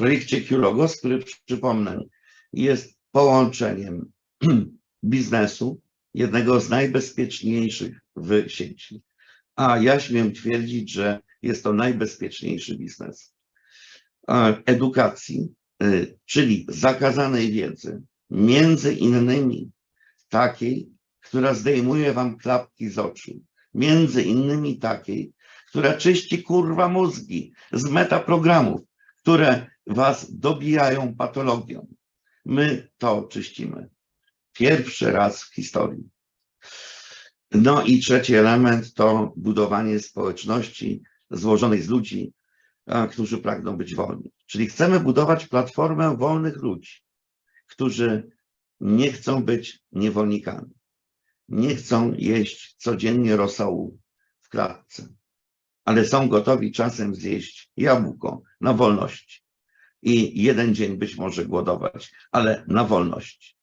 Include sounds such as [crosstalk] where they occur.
projekcie Qlogos, który przypomnę, jest połączeniem [clears throat] biznesu, jednego z najbezpieczniejszych w sieci. A ja śmiem twierdzić, że jest to najbezpieczniejszy biznes. Edukacji, y, czyli zakazanej wiedzy, między innymi takiej, która zdejmuje wam klapki z oczu, między innymi takiej, która czyści kurwa mózgi z metaprogramów, które was dobijają patologią. My to czyścimy. Pierwszy raz w historii. No i trzeci element to budowanie społeczności złożonej z ludzi, którzy pragną być wolni. Czyli chcemy budować platformę wolnych ludzi, którzy nie chcą być niewolnikami, nie chcą jeść codziennie rosołu w klatce, ale są gotowi czasem zjeść jabłko na wolności i jeden dzień być może głodować, ale na wolności.